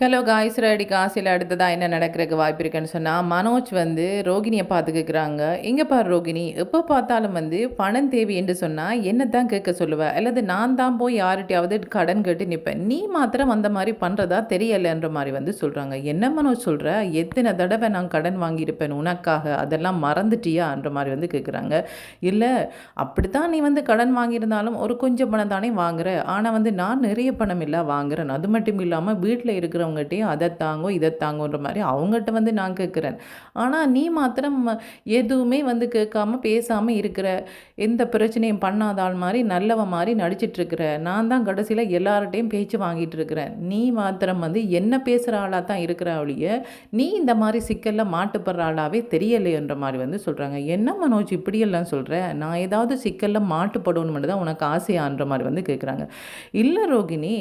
Hello guys ready காசில் அடுத்ததாக என்ன நடக்கிறதுக்கு வாய்ப்பு இருக்குன்னு சொன்னால் மனோஜ் வந்து ரோகிணியை பார்த்துக்கிறாங்க எங்கே பார் ரோகிணி எப்போ பார்த்தாலும் வந்து பணம் தேவை என்று சொன்னால் என்ன தான் கேட்க சொல்லுவேன் அல்லது நான் தான் போய் யார்கிட்டயாவது கடன் கேட்டு நிற்பேன் நீ மாத்திரம் அந்த மாதிரி பண்ணுறதா தெரியலைன்ற மாதிரி வந்து சொல்கிறாங்க என்ன மனோஜ் சொல்கிற எத்தனை தடவை நான் கடன் வாங்கியிருப்பேன் உனக்காக? அதெல்லாம் மறந்துட்டியான்ற மாதிரி வந்து கேட்குறாங்க இல்லை அப்படித்தான் நீ வந்து கடன் வாங்கியிருந்தாலும் ஒரு கொஞ்சம் பணம் தானே வாங்குற. ஆனால் வந்து நான் நிறைய பணம் இல்லை வாங்குறேன். அது மட்டும் இல்லாமல் வீட்டில் இருக்கிறவங்ககிட்டையும் அதை தாங்கோ இதை தாங்கன்ற மாதிரி அவங்ககிட்ட வந்து நான் கேட்குறேன். ஆனால் நீ மாத்திரம் எதுவுமே வந்து கேட்காம பேசாமல் இருக்கிற எந்த பிரச்சனையும் பண்ணாத ஆள் மாதிரி நல்லவ மாதிரி நடிச்சிட்டு இருக்கிற நான் தான் கடைசியில் எல்லார்ட்டையும் பேச்சு வாங்கிட்டு இருக்கிறேன். நீ மாத்திரம் வந்து என்ன பேசுகிற ஆளாக தான் இருக்கிற ஒழிய நீ இந்த மாதிரி சிக்கலில் மாட்டுப்படுற ஆளாவே தெரியலைன்ற மாதிரி வந்து சொல்கிறாங்க என்ன மனோஜ் இப்படியெல்லாம் சொல்கிற நான் ஏதாவது சிக்கலில் மாட்டுப்படணும்னு தான் உனக்கு ஆசையான்ற மாதிரி வந்து கேட்குறாங்க. இல்லை ரோகிணி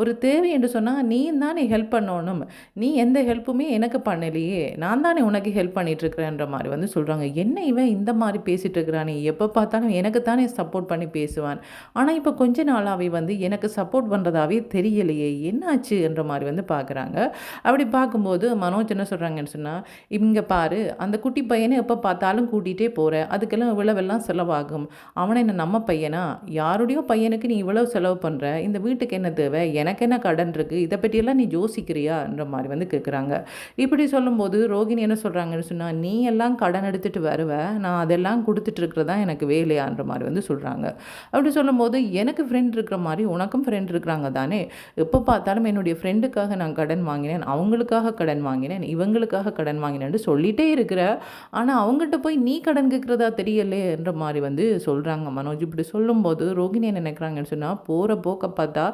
ஒரு தேவை என்று சொன்னால் நீ தானே ஹெல்ப் பண்ணணும். நீ எந்த ஹெல்ப்புமே எனக்கு பண்ணலையே. நான் தானே உனக்கு ஹெல்ப் பண்ணிகிட்ருக்கிறேன்ற மாதிரி வந்து சொல்கிறாங்க என்ன இவன் இந்த மாதிரி பேசிகிட்டு இருக்கிறானே? எப்போ பார்த்தாலும் எனக்கு தானே சப்போர்ட் பண்ணி பேசுவான். ஆனால் இப்போ கொஞ்ச நாளாகவே வந்து எனக்கு சப்போர்ட் பண்ணுறதாவே தெரியலையே. என்னாச்சு என்ற மாதிரி வந்து பார்க்குறாங்க அப்படி பார்க்கும்போது மனோஜ் என்ன சொல்கிறாங்கன்னு சொன்னால் இங்கே பாரு அந்த குட்டி பையனை எப்போ பார்த்தாலும் கூட்டிகிட்டே போகிற அதுக்கெல்லாம் இவ்வளவெல்லாம் செலவாகும். அவனை என்ன நம்ம பையனா? யாருடையோ பையனுக்கு நீ இவ்வளோ செலவு பண்ணுற இந்த வீட்டுக்கு என்ன தேவை? எனக்கு என்ன கடன் இருக்குது இதை பற்றியெல்லாம் நீ யோசிக்கிறியான்ற மாதிரி வந்து கேட்குறாங்க இப்படி சொல்லும்போது ரோகிணி என்ன சொல்கிறாங்கன்னு சொன்னால் நீ எல்லாம் கடன் எடுத்துகிட்டு வருவ நான் அதெல்லாம் கொடுத்துட்டு இருக்கிறதா எனக்கு வேலையான்ற மாதிரி வந்து சொல்கிறாங்க அப்படி சொல்லும்போது எனக்கு ஃப்ரெண்ட் இருக்கிற மாதிரி உனக்கும் ஃப்ரெண்ட் இருக்கிறாங்க தானே. எப்போ பார்த்தாலும் என்னுடைய ஃப்ரெண்டுக்காக நான் கடன் வாங்கினேன் அவங்களுக்காக கடன் வாங்கினேன் இவங்களுக்காக கடன் வாங்கினேன்னு சொல்லிகிட்டே இருக்கிற ஆனால் அவங்ககிட்ட போய் நீ கடன் கேட்குறதா தெரியலேன்ற மாதிரி வந்து சொல்கிறாங்க மனோஜ். இப்படி சொல்லும்போது ரோகிணி என்ன நினைக்கிறாங்கன்னு சொன்னால் போகிற போக்க பார்த்தா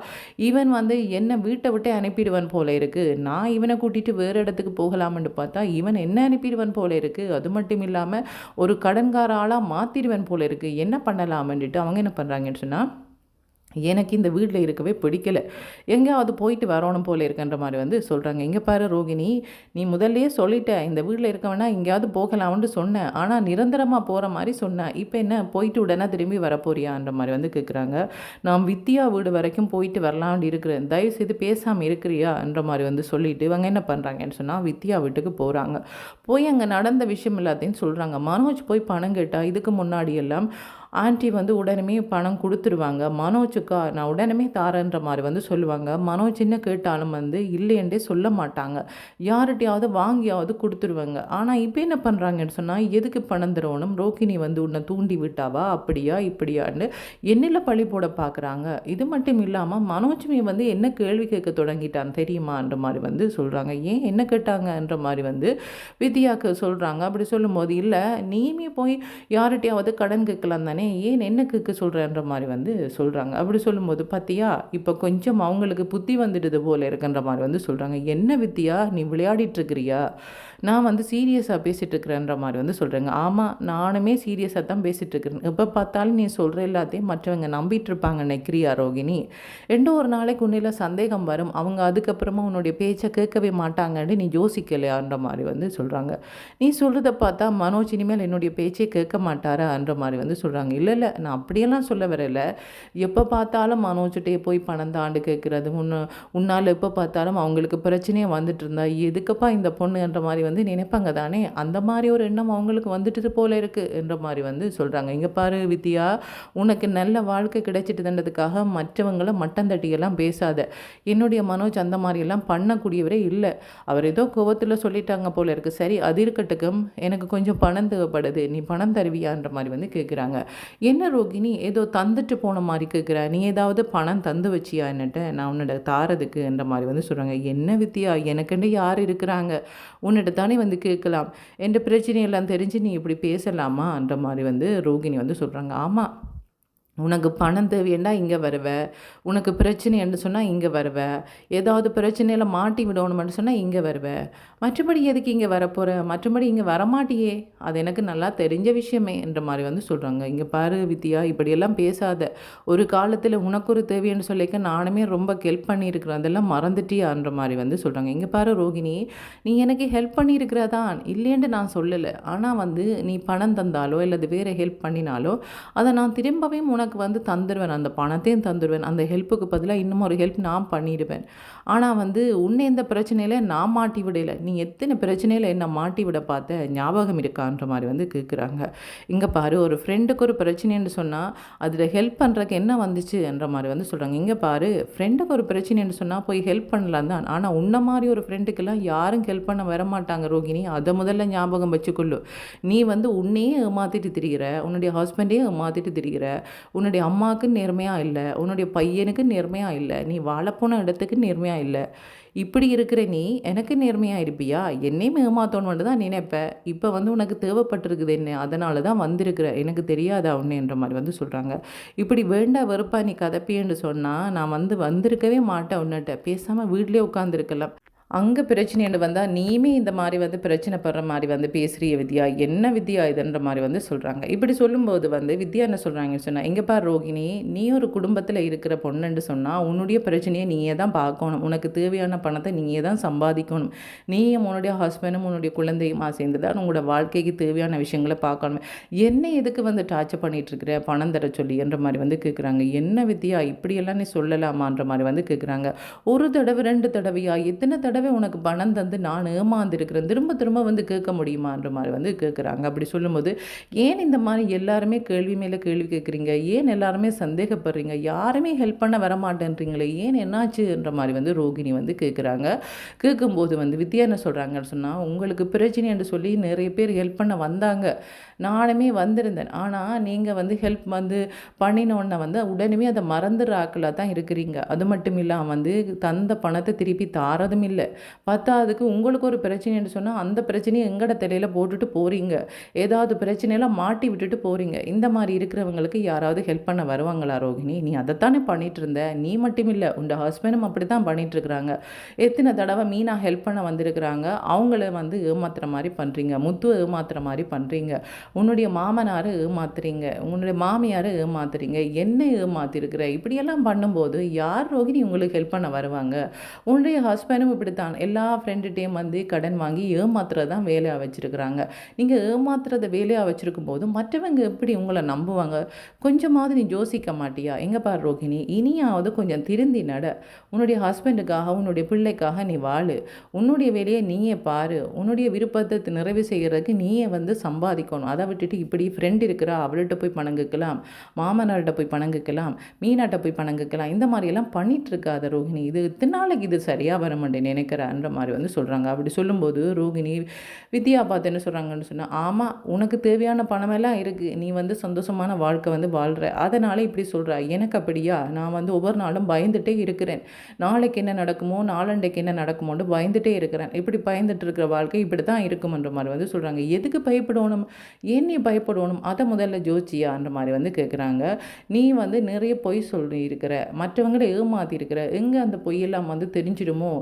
இவன் வந்து என்னை வீட்டை விட்டு அனுப்பிடுவன் போல இருக்குது நான் இவனை கூட்டிகிட்டு வேறு இடத்துக்கு போகலாம்னு பார்த்தா இவன் என்ன அனுப்பிடுவன் போல இருக்குது அது மட்டும் இல்லாமல் ஒரு கடன்கார ஆளாக மாற்றிடுவன் போல இருக்குது என்ன பண்ணலாமன்ட்டு அவங்க என்ன பண்ணுறாங்கன்னு சொன்னால் எனக்கு இந்த வீட்டில் இருக்கவே பிடிக்கல. எங்கேயாவது போயிட்டு வரணும் போல இருக்கின்ற மாதிரி வந்து சொல்கிறாங்க இங்கே பாரு ரோகிணி நீ முதல்லையே சொல்லிட்ட இந்த வீட்டில் இருக்கவேணா எங்கேயாவது போகலாம்னு சொன்னேன் ஆனால் நிரந்தரமாக போகிற மாதிரி சொன்னேன் இப்போ என்ன போயிட்டு உடனே திரும்பி வரப்போறியான்ற மாதிரி வந்து கேட்குறாங்க நான் வித்தியா வீடு வரைக்கும் போயிட்டு வரலாம்னு இருக்கிறேன். தயவு செய்து பேசாமல் இருக்கிறியான்ற மாதிரி வந்து சொல்லிட்டு இவங்க என்ன பண்ணுறாங்கன்னு சொன்னால் வித்யா வீட்டுக்கு போகிறாங்க போய் அங்கே நடந்த விஷயம் எல்லாத்தையும் சொல்கிறாங்க மனோஜ் போய் பணம் கேட்டால் இதுக்கு முன்னாடி எல்லாம் ஆன்ட்டி வந்து உடனே பணம் கொடுத்துருவாங்க மனோஜுக்கா நான் உடனே தாரன்ற மாதிரி வந்து சொல்லுவாங்க. மனோஜ் என்ன கேட்டாலும் வந்து இல்லைன்றே சொல்ல மாட்டாங்க. யார்கிட்டையாவது வாங்கியாவது கொடுத்துருவாங்க ஆனால் இப்போ என்ன பண்ணுறாங்கன்னு சொன்னால் எதுக்கு பணம் தரணும்? ரோகிணி வந்து உன்னை தூண்டி விட்டாவா? அப்படியா இப்படியான்னு என்னில் பழி போட பார்க்குறாங்க இது மட்டும் இல்லாமல் மனோஜ்மி வந்து என்ன கேள்வி கேட்க தொடங்கிட்டான் தெரியுமான்ற மாதிரி வந்து சொல்கிறாங்க ஏன் என்ன கேட்டாங்கன்ற மாதிரி வந்து வித்யாவுக்கு சொல்கிறாங்க அப்படி சொல்லும்போது இல்லை நீயுமே போய் யார்கிட்டையாவது கடன் கேட்கலாம் தானே ஏன் என்ன கிக்கு சொல்கிறேன்ற மாதிரி வந்து சொல்கிறாங்க அப்படி சொல்லும்போது பார்த்தியா இப்போ கொஞ்சம் அவங்களுக்கு புத்தி வந்துடுது போல இருக்குன்ற மாதிரி வந்து சொல்கிறாங்க என்ன வித்தியா நீ விளையாடிட்டுருக்கிறியா நான் வந்து சீரியஸாக பேசிகிட்ருக்கிறேன்ற மாதிரி வந்து சொல்கிறேங்க ஆமாம் நானுமே சீரியஸாக தான் பேசிகிட்டு இருக்கிறேன். எப்போ பார்த்தாலும் நீ சொல்கிற எல்லாத்தையும் மற்றவங்க நம்பிட்டு இருப்பாங்க நெக்ரியா ரோகிணி ரெண்டும் ஒரு நாளைக்கு உன்னில் சந்தேகம் வரும். அவங்க அதுக்கப்புறமா உன்னுடைய பேச்சை கேட்கவே மாட்டாங்கன்னு நீ யோசிக்கலையான்ற மாதிரி வந்து சொல்கிறாங்க நீ சொல்கிறத பார்த்தா மனோஜ் இனிமேல் என்னுடைய பேச்சே கேட்க மாட்டாரான்ற மாதிரி வந்து சொல்கிறாங்க இல்லை இல்லை நான் அப்படியெல்லாம் சொல்ல வரல. எப்போ பார்த்தாலும் மனோஜ்கிட்டே போய் பணம் தாண்டு கேட்குறது. முன்ன உன்னால் எப்போ பார்த்தாலும் அவங்களுக்கு பிரச்சனையே வந்துட்டு இருந்தா எதுக்கப்பா இந்த பொண்ணுன்ற மாதிரி வந்து நினைப்பாங்க தானே? அந்த மாதிரி ஒரு எண்ணம் அவங்களுக்கு வந்துட்டு போல இருக்குது என்ற மாதிரி வந்து சொல்கிறாங்க இங்கே பாரு வித்யா உனக்கு நல்ல வாழ்க்கை கிடைச்சிட்டுதுன்றதுக்காக மற்றவங்களை மட்டம் தட்டியெல்லாம் பேசாத. என்னுடைய மனோஜ் அந்த மாதிரியெல்லாம் பண்ணக்கூடியவரே இல்லை. அவர் ஏதோ கோவத்தில் சொல்லிட்டாங்க போல இருக்குது சரி அது இருக்கட்டுக்கும். எனக்கு கொஞ்சம் பணம் தேவைப்படுது. நீ பணம் தருவியான்ற மாதிரி வந்து கேட்குறாங்க என்ன ரோகிணி ஏதோ தந்துட்டு போன மாதிரி கேட்குற நீ ஏதாவது பணம் தந்து வச்சியா என்னட்ட? நான் உன்னோட தாரதுக்குன்ற மாதிரி வந்து சொல்கிறாங்க என்ன வித்தியா எனக்குண்டு யார் இருக்கிறாங்க? உன்னிட்ட தானே வந்து கேட்கலாம். என்ற பிரச்சனையெல்லாம் தெரிஞ்சு நீ இப்படி பேசலாமான்ற மாதிரி வந்து ரோகிணி வந்து சொல்கிறாங்க ஆமாம் உனக்கு பணம் தேவையண்டா இங்கே வருவ. உனக்கு பிரச்சனைன்னு சொன்னால் இங்கே வருவ. ஏதாவது பிரச்சனையில் மாட்டி விடணும்னு சொன்னால் இங்கே வருவ. மற்றபடி எதுக்கு இங்கே வரப்போகிற மற்றபடி இங்கே வரமாட்டியே. அது எனக்கு நல்லா தெரிஞ்ச விஷயமே என்ற மாதிரி வந்து சொல்கிறாங்க இங்கே பாரு வித்யா இப்படியெல்லாம் பேசாத. ஒரு காலத்தில் உனக்கு ஒரு தேவைன்னு சொல்லிக்க நானுமே ரொம்ப ஹெல்ப் பண்ணியிருக்கிறேன். அதெல்லாம் மறந்துட்டியான்ற மாதிரி வந்து சொல்கிறாங்க இங்கே பாரு ரோகிணி நீ எனக்கு ஹெல்ப் பண்ணியிருக்கிறதான் இல்லைன்ட்டு நான் சொல்லலை. ஆனால் வந்து நீ பணம் தந்தாலோ இல்லை வேறு ஹெல்ப் பண்ணினாலோ அதை நான் திரும்பவே உனக்கு உனக்கு வந்து தந்துடுவேன் அந்த பணத்தையும் தந்துடுவேன் அந்த ஹெல்ப்புக்கு பதிலாக இன்னும் ஒரு ஹெல்ப் நான் பண்ணிடுவேன். ஆனால் வந்து உன்னை இந்த பிரச்சனையில் நான் மாட்டி விடலை. நீ எத்தனை பிரச்சனையில் என்ன மாட்டி விட பார்த்த? ஞாபகம் இருக்கான்ற மாதிரி வந்து கேட்குறாங்க இங்கே பாரு ஒரு ஃப்ரெண்டுக்கு ஒரு பிரச்சனைன்னு சொன்னால் அதில் ஹெல்ப் பண்ணுறதுக்கு என்ன வந்துச்சு என்ற மாதிரி வந்து சொல்கிறாங்க இங்கே பாரு ஃப்ரெண்டுக்கு ஒரு பிரச்சனைன்னு சொன்னால் போய் ஹெல்ப் பண்ணலாம் தான். ஆனால் உன்ன மாதிரி ஒரு ஃப்ரெண்டுக்கெல்லாம் யாரும் ஹெல்ப் பண்ண வர மாட்டாங்க ரோகிணி. அதை முதல்ல ஞாபகம் வச்சுக்கொள்ளு. நீ வந்து உன்னையே ஏமாற்றிட்டு திரிகிற உன்னுடைய ஹஸ்பண்டையும் ஏமாற்றிட்டு திரிகிற உன்னுடைய அம்மாவுக்கு நேர்மையாக இல்லை உன்னுடைய பையனுக்கு நேர்மையாக இல்லை நீ வாழப்போன இடத்துக்கு நேர்மையாக இல்லை. இப்படி இருக்கிற நீ எனக்கு நேர்மையாக இருப்பியா? என்னையும் ஏமாத்தோன்னு தான் நினைப்ப. இப்போ வந்து உனக்கு தேவைப்பட்டிருக்குது என்ன? அதனால தான் வந்திருக்கிற. எனக்கு தெரியாதா உன்னைன்ற மாதிரி வந்து சொல்கிறாங்க இப்படி வேண்டா வெறுப்பா நீ கதப்பின்னு சொன்னால் நான் வந்து வந்திருக்கவே மாட்டேன் உன்னிட்ட. பேசாமல் வீட்லேயே உட்காந்துருக்கலாம் அங்கே பிரச்சனைன்னு வந்தால் நீயுமே இந்த மாதிரி வந்து பிரச்சனை படுற மாதிரி வந்து பேசுகிறிய வித்யா. என்ன வித்யா இதுன்ற மாதிரி வந்து சொல்கிறாங்க இப்படி சொல்லும்போது வந்து வித்யா என்ன சொல்கிறாங்கன்னு சொன்னால் எங்கே பார் ரோகிணி நீ ஒரு குடும்பத்தில் இருக்கிற பொண்ணுன்னு சொன்னால் உன்னுடைய பிரச்சனையை நீயே தான் பார்க்கணும். உனக்கு தேவையான பணத்தை நீயே தான் சம்பாதிக்கணும். நீயும் உன்னுடைய ஹஸ்பண்டும் உன்னுடைய குழந்தையுமா சேர்ந்து தான் உங்களோட வாழ்க்கைக்கு தேவையான விஷயங்களை பார்க்கணும். என்ன எதுக்கு வந்து டார்ச்சர் பண்ணிகிட்ருக்கிற பணம் தர சொல்லி என்ற மாதிரி வந்து கேட்குறாங்க என்ன வித்யா இப்படியெல்லாம் நீ சொல்லலாமான்ற மாதிரி வந்து கேட்குறாங்க ஒரு தடவை ரெண்டு தடவையா? எத்தனை தடவை உனக்கு பணம் தந்து நான் ஏமாந்துருக்கிறேன். திரும்ப திரும்ப வந்து கேட்க முடியுமான்ற மாதிரி வந்து கேட்குறாங்க அப்படி சொல்லும்போது ஏன் இந்த மாதிரி எல்லாருமே கேள்வி மேலே கேள்வி கேட்குறீங்க ஏன் எல்லாருமே சந்தேகப்படுறீங்க? யாருமே ஹெல்ப் பண்ண வர மாட்டேன்றீங்களே ஏன் என்னாச்சுன்ற மாதிரி வந்து ரோகிணி வந்து கேட்குறாங்க கேட்கும்போது வந்து வித்யா என்ன சொல்கிறாங்கன்னு சொன்னால் உங்களுக்கு பிரச்சனை என்று சொல்லி நிறைய பேர் ஹெல்ப் பண்ண வந்தாங்க. நானுமே வந்திருந்தேன். ஆனால் நீங்கள் வந்து ஹெல்ப் வந்து பண்ணினோடனே வந்து உடனே அதை மறந்துடுறாக்களாக தான் இருக்கிறீங்க. அது மட்டும் இல்லாமல் வந்து தந்த பணத்தை திருப்பி தாரதும் இல்லை. பத்தாவதுக்கு உங்களுக்கு ஒரு பிரச்சனைன்னு சொன்னால் அந்த பிரச்சனையை எங்கட தலையில் போட்டுட்டு போகிறீங்க ஏதாவது பிரச்சனையெல்லாம் மாட்டி விட்டுட்டு போகிறீங்க இந்த மாதிரி இருக்கிறவங்களுக்கு யாராவது ஹெல்ப் பண்ண வருவாங்களா ரோகிணி? நீ அதைத்தானே பண்ணிட்டு இருந்த. நீ மட்டும் இல்லை உண்ட ஹஸ்பண்டும் அப்படி தான் பண்ணிட்டு இருக்கிறாங்க. எத்தனை தடவை மீனா ஹெல்ப் பண்ண வந்திருக்கிறாங்க. அவங்கள வந்து ஏமாத்துற மாதிரி பண்ணுறீங்க முத்துவை ஏமாத்துற மாதிரி பண்ணுறீங்க உன்னுடைய மாமனாரை ஏமாத்துறீங்க. உன்னுடைய மாமியாரை ஏமாத்துறீங்க. என்ன ஏமாத்திருக்கிற? இப்படியெல்லாம் பண்ணும்போது யார் ரோகிணி உங்களுக்கு ஹெல்ப் பண்ண வருவாங்க? உன்னுடைய ஹஸ்பண்டும் தான். எல்லா ஃப்ரெண்டுகிட்டையும் வந்து கடன் வாங்கி ஏமாத்துறது தான் வேலையாக வச்சுருக்கிறாங்க. நீங்கள் ஏமாத்துறத வேலையாக வச்சுருக்கும் போது மற்றவங்க எப்படி உங்களை நம்புவாங்க? கொஞ்சமாவது நீ யோசிக்க மாட்டியா? எங்கே பார் ரோகிணி இனியாவது கொஞ்சம் திருந்தி நட. உன்னுடைய ஹஸ்பண்டுக்காக உன்னுடைய பிள்ளைக்காக நீ வாழு. உன்னுடைய வேலையை நீயே பாரு. உன்னுடைய விருப்பத்தை நிறைவு செய்கிறதுக்கு நீயே வந்து சம்பாதிக்கணும். அதை விட்டுட்டு இப்படி ஃப்ரெண்ட் இருக்கிறா அவள்கிட்ட போய் பணங்குக்கலாம். மாமனார்கிட்ட போய் பணங்குக்கலாம். மீனாட்ட போய் பணங்குக்கலாம். இந்த மாதிரியெல்லாம் பண்ணிகிட்ருக்காத ரோஹிணி ரோகிணி. இது இத்தனை நாளைக்கு இது சரியாக வர மாட்டேன். நினைக்கிறான்ற மாதிரி வந்து சொல்கிறாங்க அப்படி சொல்லும்போது ரோகிணி வித்யா பார்த்து என்ன சொல்கிறாங்கன்னு சொன்னால் ஆமாம் உனக்கு தேவையான பணமெல்லாம் இருக்குது நீ வந்து சந்தோஷமான வாழ்க்கை வந்து வாழ்கிற அதனால் இப்படி சொல்கிற எனக்கு அப்படியா? நான் வந்து ஒவ்வொரு நாளும் பயந்துட்டே இருக்கிறேன். நாளைக்கு என்ன நடக்குமோ நாளண்டைக்கு என்ன நடக்குமோன்னு பயந்துட்டே இருக்கிறேன். இப்படி பயந்துட்டு இருக்கிற வாழ்க்கை இப்படி தான் இருக்குமன்ற மாதிரி வந்து சொல்கிறாங்க எதுக்கு பயப்படணும்? ஏன் நீ பயப்படணும்? அதை முதல்ல ஜோச்சியான்ற மாதிரி வந்து கேட்குறாங்க நீ வந்து நிறைய பொய் சொல்லி இருக்கிற மற்றவங்களை ஏமாத்தி இருக்கிற எங்கே அந்த பொய்யெல்லாம் வந்து தெரிஞ்சிடுமோ?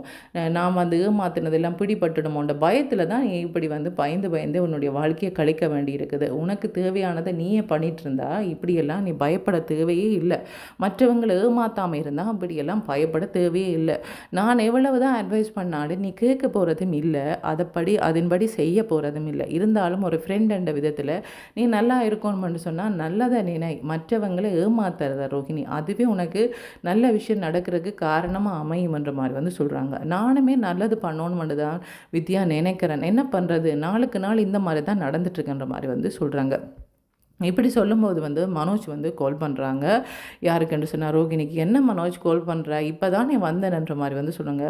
நாம் நான் வந்து ஏமாத்தினதெல்லாம் பிடிபட்டுடுமோன்ற பயத்தில் தான் நீ இப்படி வந்து பயந்து பயந்து உன்னுடைய வாழ்க்கையை கழிக்க வேண்டி இருக்குது உனக்கு தேவையானதை நீயே பண்ணிட்டு இருந்தா இப்படியெல்லாம் நீ பயப்பட தேவையே இல்லை. மற்றவங்களை ஏமாத்தாமல் இருந்தால் அப்படியெல்லாம் பயப்பட தேவையே இல்லை. நான் எவ்வளவு தான் அட்வைஸ் பண்ணாலும் நீ கேட்க போகிறதும் இல்லை. அதைப்படி அதன்படி செய்ய போகிறதும் இல்லை. இருந்தாலும் ஒரு ஃப்ரெண்ட் என்ற விதத்தில் நீ நல்லா இருக்கணும்னு சொன்னால் நல்லதை நினை. மற்றவங்களை ஏமாத்துறத ரோஹிணி? அதுவே உனக்கு நல்ல விஷயம் நடக்கிறதுக்கு காரணமாக அமையும்ன்ற மாதிரி வந்து சொல்கிறாங்க நானும் நல்லது பண்ணணும்னு தான் வித்யா நினைக்கிறேன். என்ன பண்ணுறது நாளுக்கு நாள் இந்த மாதிரி தான் நடந்துட்டுருக்குன்ற மாதிரி வந்து சொல்கிறாங்க இப்படி சொல்லும்போது வந்து மனோஜ் வந்து கால் பண்ணுறாங்க யாருக்குன்னு சொன்னால் ரோகிணிக்கு என்ன மனோஜ் கால் பண்ணுற இப்போ தான் நீ வந்தேன்ன்ற மாதிரி வந்து சொல்லுங்க.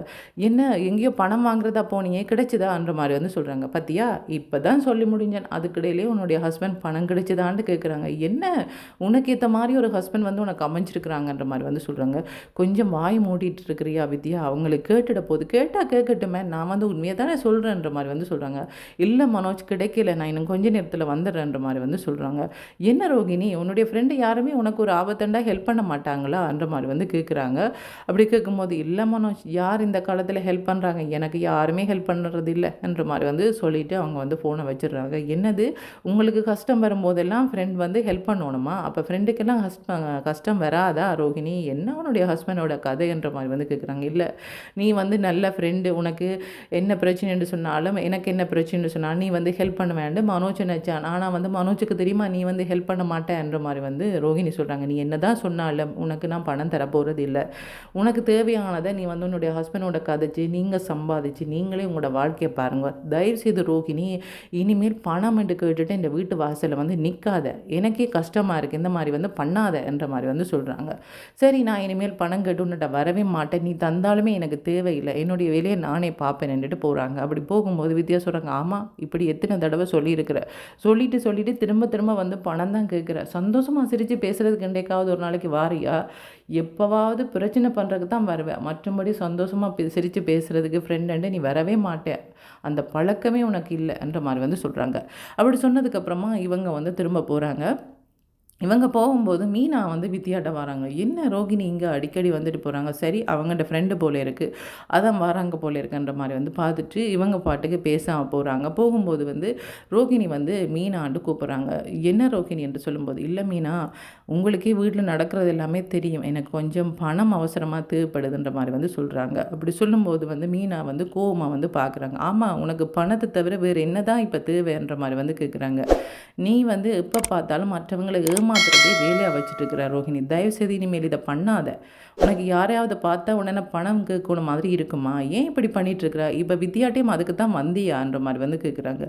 என்ன எங்கேயோ பணம் வாங்குறதா போனியே கிடைச்சிதான்ற மாதிரி வந்து சொல்கிறாங்க பார்த்தியா இப்போ தான் சொல்லி முடிஞ்சேன். அதுக்கிடையிலே உன்னுடைய ஹஸ்பண்ட் பணம் கிடைச்சுதான்னு கேட்குறாங்க என்ன? உனக்கு ஏற்ற மாதிரி ஒரு ஹஸ்பண்ட் வந்து உனக்கு அமைஞ்சிருக்கிறாங்கன்ற மாதிரி வந்து சொல்கிறாங்க கொஞ்சம் வாய் மூடிட்டு இருக்கிறியா வித்யா? அவங்களுக்கு கேட்டுட போது கேட்டால் கேட்கட்டுமே நான் வந்து உண்மையை தானே சொல்கிறேன்ற மாதிரி வந்து சொல்கிறாங்க இல்லை மனோஜ் கிடைக்கல. நான் இன்னும் கொஞ்ச நேரத்தில் வந்துடுறேன்ற மாதிரி வந்து சொல்கிறாங்க என்ன ரோகிணி உன்னுடைய ஃப்ரெண்டு யாருமே உனக்கு ஒரு ஆபத்தண்டா ஹெல்ப் பண்ண மாட்டாங்களா? என்ற மாதிரி வந்து கேட்குறாங்க அப்படி கேட்கும்போது இல்லை மனோஜ் யார் இந்த காலத்தில் ஹெல்ப் பண்ணுறாங்க எனக்கு யாருமே ஹெல்ப் பண்ணுறது இல்லை. என்ற மாதிரி வந்து சொல்லிட்டு அவங்க வந்து ஃபோனை வச்சிடுறாங்க. என்னது? உங்களுக்கு கஷ்டம் வரும்போதெல்லாம் ஃப்ரெண்ட் வந்து ஹெல்ப் பண்ணணுமா? அப்போ ஃப்ரெண்டுக்கெல்லாம் ஹஸ்ப கஷ்டம் வராதா ரோகிணி? என்ன உன்னுடைய ஹஸ்பண்டோட கதைன்ற மாதிரி வந்து கேட்குறாங்க இல்லை நீ வந்து நல்ல ஃப்ரெண்டு உனக்கு என்ன பிரச்சனைன்னு சொன்னாலும் எனக்கு என்ன பிரச்சனைன்னு சொன்னாலும் நீ வந்து ஹெல்ப் பண்ண வேண்டும். மனோஜ் நினச்சான் ஆனால் வந்து மனோஜுக்கு தெரியுமா? நீ வந்து ஹெல்ப் பண்ண மாட்டேன்ற மாதிரி வந்து ரோஹிணி சொல்கிறாங்க நீ என்ன தான் சொன்னாலும் உனக்கு நான் பணம் தரப்போகிறது போகிறது இல்லை. உனக்கு தேவையானதை நீ வந்து உன்னுடைய ஹஸ்பண்டோட கதைச்சி நீங்கள் சம்பாதிச்சு நீங்களே உங்களோட வாழ்க்கையை பாருங்கள் தயவுசெய்து ரோஹிணி இனிமேல் பணம் என்று கேட்டுட்டு இந்த வீட்டு வாசலில் வந்து நிற்காத எனக்கே கஷ்டமாக இருக்குது இந்த மாதிரி வந்து பண்ணாத என்ற மாதிரி வந்து சொல்கிறாங்க சரி நான் இனிமேல் பணம் கேட்டு உன்னிட்ட வரவே மாட்டேன். நீ தந்தாலுமே எனக்கு தேவையில்லை. என்னுடைய வேலையை நானே பார்ப்பேன் நின்றுட்டு போகிறாங்க அப்படி போகும்போது வித்யா சொல்கிறாங்க ஆமாம் இப்படி எத்தனை தடவை சொல்லியிருக்கிற? சொல்லிட்டு சொல்லிட்டு திரும்ப திரும்ப வந்து பணம் தான் கேட்குற சந்தோஷமாக சிரித்து பேசுகிறதுக்கு என்றைக்காவது ஒரு நாளைக்கு வாரியா? எப்போவாவது பிரச்சனை பண்ணுறதுக்கு தான் வருவேன். மற்றபடி சந்தோஷமாக சிரித்து பேசுகிறதுக்கு ஃப்ரெண்டுன்ட்டு நீ வரவே மாட்டேன். அந்த பழக்கமே உனக்கு இல்லைன்ற மாதிரி வந்து சொல்கிறாங்க அப்படி சொன்னதுக்கப்புறமா இவங்க வந்து திரும்ப போகிறாங்க இவங்க போகும்போது மீனா வந்து வித்தியாட்ட வராங்க. என்ன ரோகிணி இங்கே அடிக்கடி வந்துட்டு போகிறாங்க சரி அவங்கள்ட்ட ஃப்ரெண்டு போல இருக்குது அதான் வராங்க போல இருக்குன்ற மாதிரி வந்து பார்த்துட்டு இவங்க பாட்டுக்கு பேசாமல் போகிறாங்க போகும்போது வந்து ரோகிணி வந்து மீனான்ட்டு கூப்பிட்றாங்க. என்ன ரோகிணி என்று சொல்லும்போது இல்லை மீனா உங்களுக்கே வீட்டில் நடக்கிறது எல்லாமே தெரியும். எனக்கு கொஞ்சம் பணம் அவசரமாக தேவைப்படுதுன்ற மாதிரி வந்து சொல்கிறாங்க அப்படி சொல்லும்போது வந்து மீனா வந்து கோவமாக வந்து பார்க்குறாங்க. ஆமாம் உனக்கு பணத்தை தவிர வேறு என்ன தான் இப்போ தேவைன்ற மாதிரி வந்து கேட்குறாங்க நீ வந்து எப்போ பார்த்தாலும் மற்றவங்களை ஏமா ஏமாத்துறதே வேலையாக வச்சுட்டு இருக்கிற ரோஹிணி. தயவுசெய்து இனிமேல் இதை பண்ணாத. உனக்கு யாரையாவது பார்த்தா உடனே பணம் கேட்கணும் மாதிரி இருக்குமா? ஏன் இப்படி பண்ணிகிட்ருக்குறா இப்போ வித்தியாட்டையும் அதுக்கு தான் வந்தியான்ற மாதிரி வந்து கேட்குறாங்க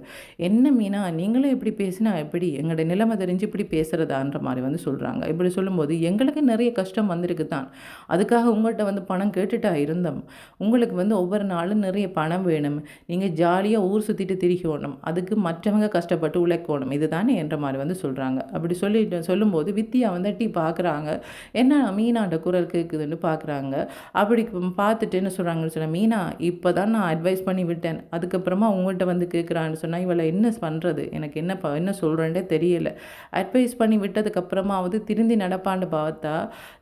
என்ன மீனா நீங்களும் இப்படி பேசினா எப்படி? எங்களோட நிலைமை தெரிஞ்சு இப்படி பேசுகிறதான்ற மாதிரி வந்து சொல்கிறாங்க இப்படி சொல்லும்போது எங்களுக்கு நிறைய கஷ்டம் வந்திருக்கு தான். அதுக்காக உங்கள்கிட்ட வந்து பணம் கேட்டுட்டா இருந்தோம். உங்களுக்கு வந்து ஒவ்வொரு நாளும் நிறைய பணம் வேணும். நீங்கள் ஜாலியாக ஊர் சுற்றிட்டு திரிக்கணும் அதுக்கு மற்றவங்க கஷ்டப்பட்டு உழைக்கணும். இதுதானே என்ற மாதிரி வந்து சொல்கிறாங்க அப்படி சொல்லிட்டு சொல்லும்போது வித்தியா வந்து டீ பார்க்குறாங்க என்ன மீனாண்ட குரல் கேட்குதுன்னு பார்க்குறாங்க அப்படி பார்த்துட்டு என்ன சொல்கிறாங்கன்னு சொன்னால் மீனா இப்போ தான் நான் அட்வைஸ் பண்ணி விட்டேன். அதுக்கப்புறமா உங்கள்கிட்ட வந்து கேட்குறான்னு சொன்னால் இவளை என்ன பண்ணுறது எனக்கு என்ன என்ன சொல்கிறேன்டே தெரியல. அட்வைஸ் பண்ணி விட்டதுக்கப்புறமாவது திருந்தி நடப்பான்னு பார்த்தா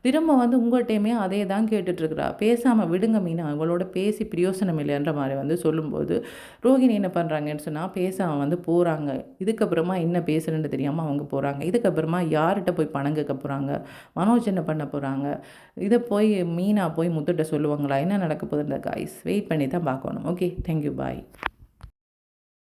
திரும்ப வந்து உங்கள்கிட்டையுமே அதே தான் கேட்டுட்ருக்குறா. பேசாமல் விடுங்க மீனா இவளோட பேசி பிரயோசனம் இல்லைன்ற மாதிரி வந்து சொல்லும்போது ரோஹிணி என்ன பண்ணுறாங்கன்னு சொன்னால் பேசாமல் வந்து போகிறாங்க இதுக்கப்புறமா என்ன பேசுகிறேன்னு தெரியாமல் அவங்க போகிறாங்க இதுக்கப்புறமா யார்கிட்ட போய் பணம் கேட்க போகிறாங்க மனோஜ் என்ன பண்ண போகிறாங்க இதை போய் மீனாக போய் முத்துட்ட சொல்லுவாங்களா? என்ன நடக்க போகுது? இந்த காய்ஸ் வெயிட் பண்ணி தான் பார்க்கணும் ஓகே தேங்க்யூ பாய்